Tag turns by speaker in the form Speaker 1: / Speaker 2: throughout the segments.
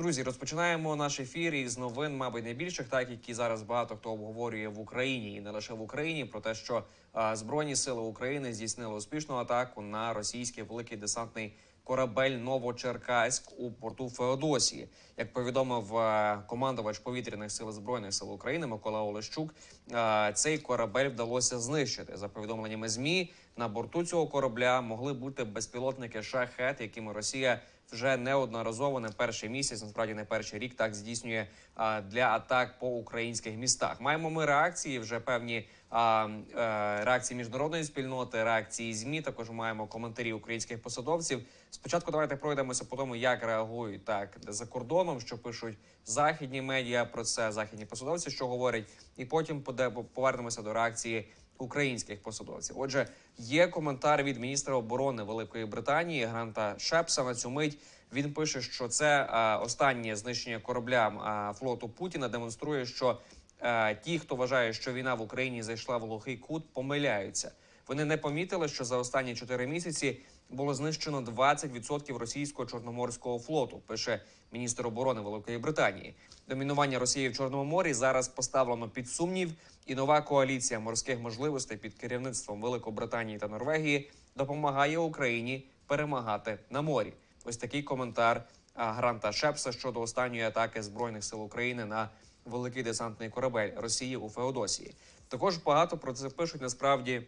Speaker 1: Друзі, розпочинаємо наш ефір із новин, мабуть, найбільших, так які зараз багато хто обговорює в Україні і не лише в Україні, про те, що збройні сили України здійснили успішну атаку на російський великий десантний корабель Новочеркаськ у порту Феодосії. Як повідомив командувач повітряних сил збройних сил України Микола Олещук, цей корабель вдалося знищити. За повідомленнями змі на борту цього корабля могли бути безпілотники шахет, якими Росія вже неодноразово не перший місяць, насправді не перший рік, так здійснює для атак по українських містах. Маємо ми реакції, вже певні е, реакції міжнародної спільноти, реакції змі. Також маємо коментарі українських посадовців. Спочатку давайте пройдемося по тому, як реагують так за кордоном, що пишуть західні медіа про це, західні посадовці, що говорять, і потім повернемося до реакції українських посадовців. Отже, є коментар від міністра оборони Великої Британії Гранта Шепса на цю мить. Він пише, що це е, останнє знищення корабля е, флоту Путіна демонструє, що е, ті, хто вважає, що війна в Україні зайшла в глухий кут, помиляються. Вони не помітили, що за останні чотири місяці було знищено 20% російського чорноморського флоту. Пише міністр оборони Великої Британії. Домінування Росії в Чорному морі зараз поставлено під сумнів, і нова коаліція морських можливостей під керівництвом Великобританії та Норвегії допомагає Україні перемагати на морі. Ось такий коментар Гранта Шепса щодо останньої атаки збройних сил України на великий десантний корабель Росії у Феодосії. Також багато про це пишуть насправді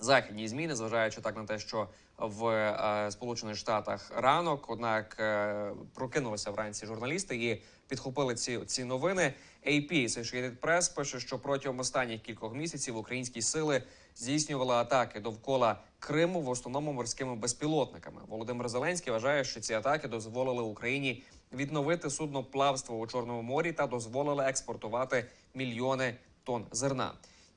Speaker 1: західні змі, незважаючи так на те, що в е, Сполучених Штатах ранок, однак е, прокинулися вранці журналісти і підхопили ці, ці новини. AP, Associated Press, пише, що протягом останніх кількох місяців українські сили здійснювали атаки довкола Криму в основному морськими безпілотниками. Володимир Зеленський вважає, що ці атаки дозволили Україні відновити судноплавство у Чорному морі та дозволили експортувати мільйони тонн зерна.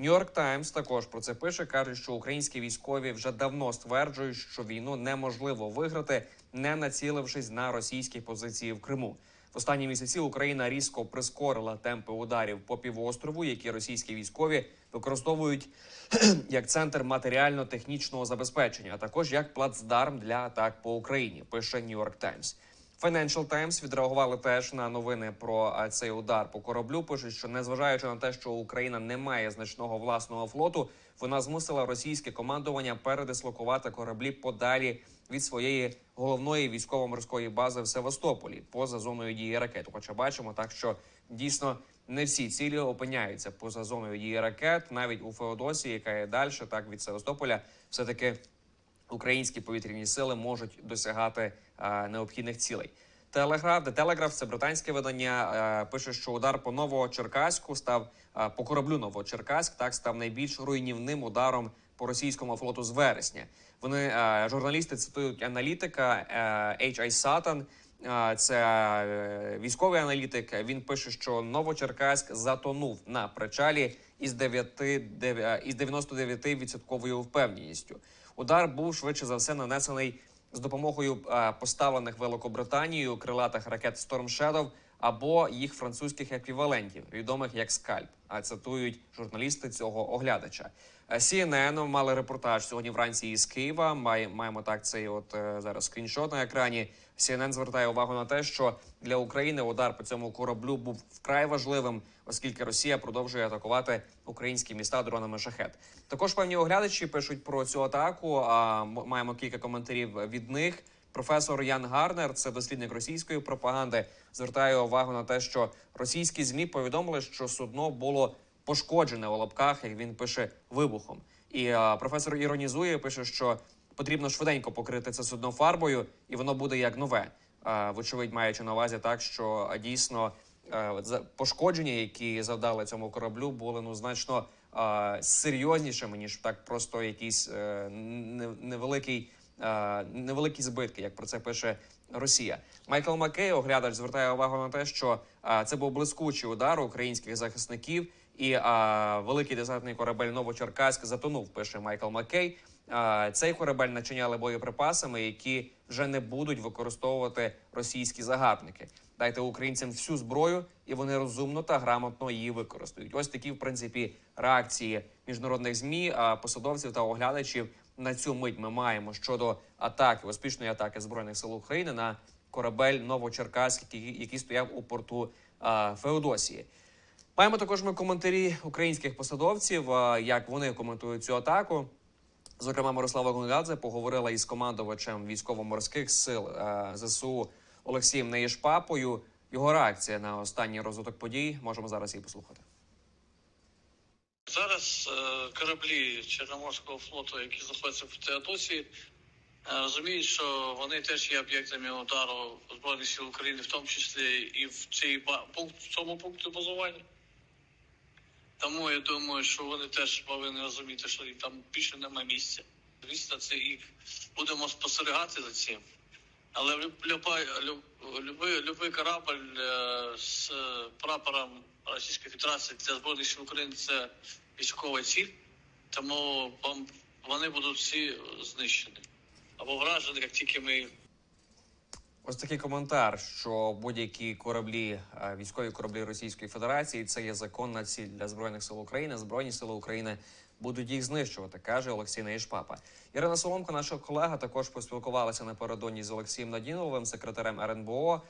Speaker 1: Нью-Йорк Таймс також про це пише. каже, що українські військові вже давно стверджують, що війну неможливо виграти, не націлившись на російські позиції в Криму. В останні місяці Україна різко прискорила темпи ударів по півострову, які російські військові використовують як центр матеріально-технічного забезпечення, а також як плацдарм для атак по Україні. Пише Нью-Йорк Таймс. Financial Times відреагували теж на новини про цей удар по кораблю. Пишуть, що незважаючи на те, що Україна не має значного власного флоту, вона змусила російське командування передислокувати кораблі подалі від своєї головної військово-морської бази в Севастополі поза зоною дії ракет. Хоча бачимо так, що дійсно не всі цілі опиняються поза зоною дії ракет, навіть у Феодосії, яка є далі, так від Севастополя, все таки українські повітряні сили можуть досягати необхідних цілей. Телеграф, де Телеграф, це британське видання, пише, що удар по Новочеркаську став по кораблю Новочеркаськ. Так став найбільш руйнівним ударом по російському флоту з вересня. Вони журналісти цитують аналітика H.I. Е, це військовий аналітик. Він пише, що Новочеркаськ затонув на причалі із 9, дев- е, із 99% впевненістю. Удар був швидше за все нанесений з допомогою е, поставлених Великобританією крилатих ракет Storm Shadow або їх французьких еквівалентів, відомих як скальп. А цитують журналісти цього оглядача. Е, CNN мали репортаж сьогодні вранці із Києва. Має, маємо так цей от е, зараз скріншот на екрані. CNN звертає увагу на те, що для України удар по цьому кораблю був вкрай важливим, оскільки Росія продовжує атакувати українські міста дронами шахет. Також певні оглядачі пишуть про цю атаку. А маємо кілька коментарів від них. Професор Ян Гарнер, це дослідник російської пропаганди, звертає увагу на те, що російські змі повідомили, що судно було пошкоджене у лапках, як він пише, вибухом. І а, професор іронізує, пише, що потрібно швиденько покрити це судно фарбою, і воно буде як нове. А, вочевидь, маючи на увазі так, що а, дійсно е, за- пошкодження, які завдали цьому кораблю, були ну значно е, серйознішими ніж так, просто якийсь е, не- невеликий. Е, Невеликі збитки, як про це пише Росія. Майкл Маккей, оглядач, звертає увагу на те, що е, це був блискучий удар українських захисників, і е, великий десантний корабель Новочеркаськ затонув. Пише Майкл Маккей. Е, Цей корабель начиняли боєприпасами, які вже не будуть використовувати російські загарбники. Дайте українцям всю зброю, і вони розумно та грамотно її використають. Ось такі, в принципі, реакції міжнародних змі, посадовців та оглядачів на цю мить ми маємо щодо атаки, успішної атаки збройних сил України на корабель Новочеркаськ, який, який стояв у порту а, Феодосії. Маємо також ми коментарі українських посадовців, а, як вони коментують цю атаку. Зокрема, Мирослава Гонгадзе поговорила із командувачем військово-морських сил е, ЗСУ Олексієм Неєшпапою. Його реакція на останній розвиток подій можемо зараз її послухати.
Speaker 2: Зараз е, кораблі Чорноморського флоту, які знаходяться в Теодосії, е, розуміють, що вони теж є об'єктами удару Збройних сил України, в тому числі і в цій в цьому пункті базування. Тому я думаю, що вони теж повинні розуміти, що там більше немає місця. Звісно, це і будемо спостерігати за цим. Але любий корабль е, з прапором Російської Федерації для Збройних сил України це військова ціль, тому вони будуть всі знищені або вражені, як тільки ми
Speaker 1: Ось такий коментар, що будь-які кораблі, е, військові кораблі Російської Федерації, це є законна ціль для збройних сил України. Збройні сили України будуть їх знищувати, каже Олексій Неїшпапа. Ірина Соломко, наша колега, також поспілкувалася напередодні з Олексієм Надіновим, секретарем РНБО.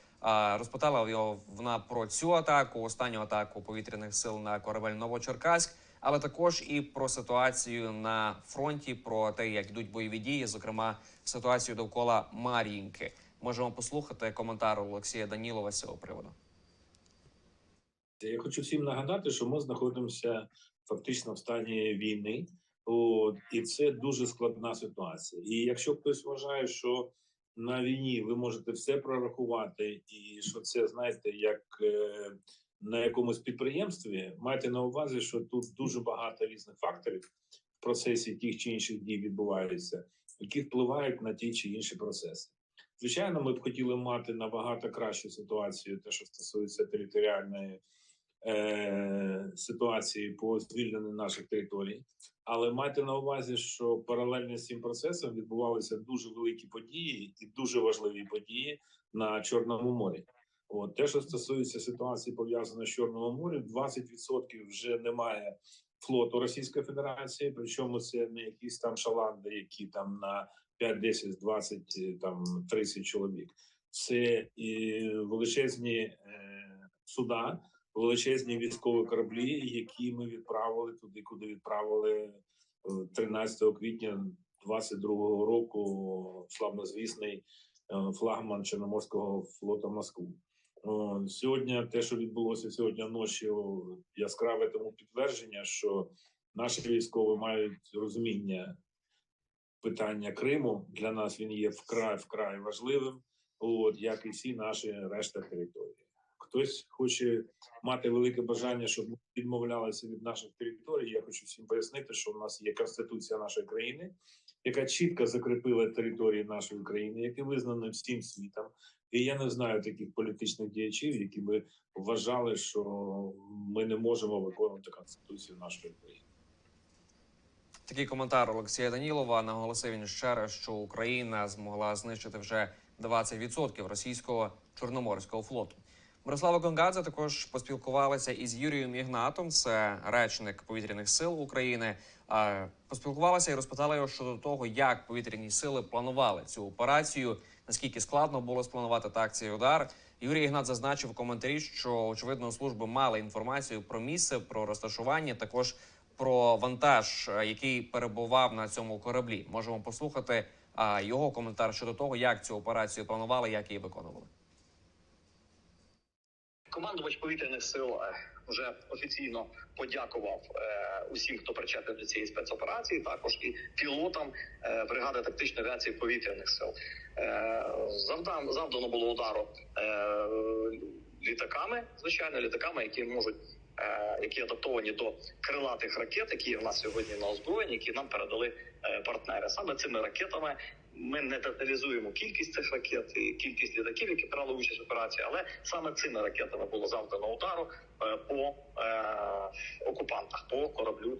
Speaker 1: Розпитала його вона про цю атаку, останню атаку повітряних сил на корабель Новочеркаськ, але також і про ситуацію на фронті, про те, як йдуть бойові дії, зокрема ситуацію довкола Мар'їнки. Можемо послухати коментар Олексія Данілова з цього приводу.
Speaker 3: Я хочу всім нагадати, що ми знаходимося фактично в стані війни, От, і це дуже складна ситуація. І якщо хтось вважає, що на війні ви можете все прорахувати, і що це знаєте, як е, на якомусь підприємстві, майте на увазі, що тут дуже багато різних факторів в процесі тих чи інших дій відбуваються, які впливають на ті чи інші процеси. Звичайно, ми б хотіли мати набагато кращу ситуацію, те, що стосується територіальної е, ситуації по звільненню наших територій. Але майте на увазі, що паралельно з цим процесом відбувалися дуже великі події і дуже важливі події на Чорному морі. От те, що стосується ситуації, пов'язаної з Чорним морем, 20% вже немає флоту Російської Федерації. Причому це не якісь там шаланди, які там на 5, 10, 20, там 30 чоловік. Це і величезні е, суда, величезні військові кораблі, які ми відправили туди, куди відправили е, 13 квітня 22-го року славнозвісний е, флагман Чорноморського флоту Москву. Сьогодні те, що відбулося сьогодні ночі, яскраве тому підтвердження, що наші військові мають розуміння питання Криму. Для нас він є вкрай вкрай важливим, от як і всі наші решта території. Хтось хоче мати велике бажання, щоб ми відмовлялися від наших територій. Я хочу всім пояснити, що в нас є конституція нашої країни, яка чітко закріпила території нашої країни, які визнані всім світом. І я не знаю таких політичних діячів, які би вважали, що ми не можемо виконувати конституцію нашої країни.
Speaker 1: Такий коментар Олексія Данілова наголосив він ще раз, що Україна змогла знищити вже 20% російського чорноморського флоту. Мирослава Гонгадзе також поспілкувалася із Юрієм Ігнатом, це речник повітряних сил України. Поспілкувалася і розпитала його щодо того, як повітряні сили планували цю операцію, наскільки складно було спланувати так цей удар. Юрій Ігнат зазначив у коментарі, що очевидно служби мали інформацію про місце, про розташування, також про вантаж, е, який перебував на цьому кораблі. Можемо послухати його коментар щодо того, як цю операцію планували, як її виконували.
Speaker 4: Командувач повітряних сил е, вже офіційно подякував е, усім, хто причетний до цієї спецоперації. Також і пілотам е, бригади тактичної авіації повітряних сил. Завдан, завдано було удару літаками, звичайно, літаками, які можуть. Е, Які адаптовані до крилатих ракет, які в нас сьогодні на озброєнні, які нам передали е, партнери. Саме цими ракетами ми не деталізуємо кількість цих ракет і кількість літаків, які брали участь в операції, але саме цими ракетами було завдано удару е, по окупантах, по кораблю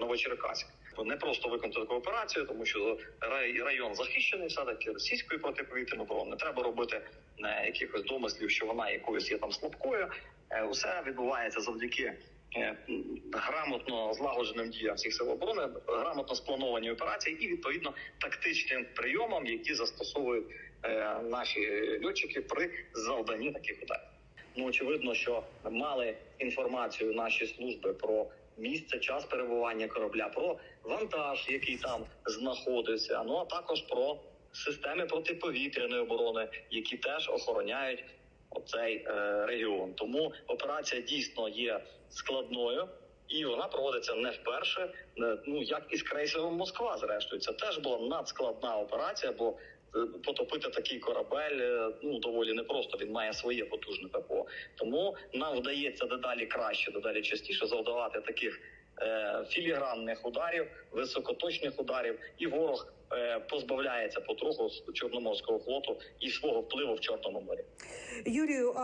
Speaker 4: Новочеркаськ. Не просто виконати таку операцію, тому що рай- район захищений все таки російською протиповітряною обороною. Не треба робити е, якихось домислів, що вона якоюсь є там слабкою. Е, Усе відбувається завдяки е, грамотно злагодженим діям всіх сил оборони, грамотно спланованій операції і відповідно тактичним прийомам, які застосовують наші льотчики при завданні таких ударів. Ну очевидно, що мали інформацію наші служби про місце, час перебування корабля, про вантаж, який там знаходився. Ну а також про системи протиповітряної оборони, які теж охороняють оцей е, регіон. Тому операція дійсно є складною. І вона проводиться не вперше, Е, ну як і з крейсером Москва. Зрештою, це теж була надскладна операція, бо потопити такий корабель е, ну доволі непросто. Він має своє потужне ППО. Тому нам вдається дедалі краще, дедалі частіше завдавати таких філігранних ударів, високоточних ударів, і ворог е, позбавляється потроху з чорноморського флоту і свого впливу в чорному морі.
Speaker 5: Юрію,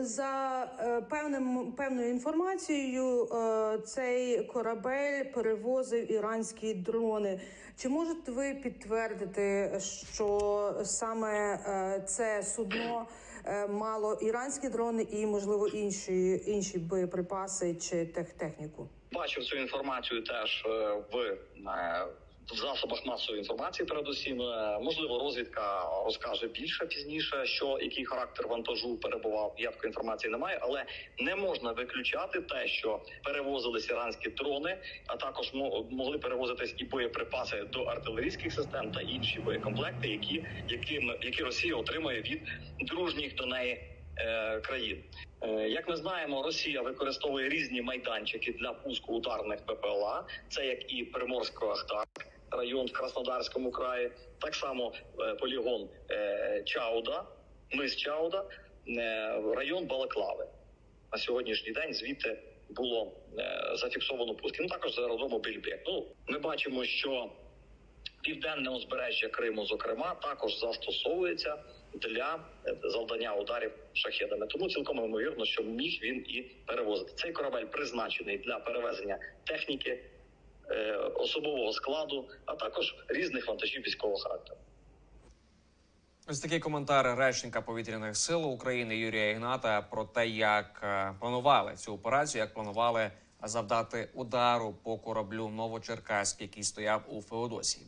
Speaker 5: за е, певним певною інформацією, е, цей корабель перевозив іранські дрони. Чи можете ви підтвердити, що саме е, це судно е, мало іранські дрони і, можливо, інші інші боєприпаси чи техніку?
Speaker 4: Бачив цю інформацію теж е, в, е, в засобах масової інформації. Передусім, Е, можливо, розвідка розкаже більше пізніше, що який характер вантажу перебував. Я інформації не маю, але не можна виключати те, що перевозились іранські дрони, а також мо- могли перевозитись і боєприпаси до артилерійських систем та інші боєкомплекти, які, які, які Росія отримує від дружніх до неї е, країн. Е, Як ми знаємо, Росія використовує різні майданчики для пуску ударних БПЛА. Це як і Приморсько-Ахтарськ, район в Краснодарському краї, так само е, полігон е, Чауда, мис Чауда, район Балаклави. На сьогоднішній день звідти було зафіксовано пуск. Ну також з аеродрому Більбек. Ну ми бачимо, що південне узбережжя Криму, зокрема, також застосовується для е, завдання ударів шахедами. Тому цілком ймовірно, що міг він і перевозити. Цей корабель призначений для перевезення техніки, е, особового складу, а також різних вантажів військового характеру.
Speaker 1: Ось такий коментар речника повітряних сил України Юрія Ігната про те, як е, планували цю операцію, як планували завдати удару по кораблю Новочеркаськ, який стояв у Феодосії.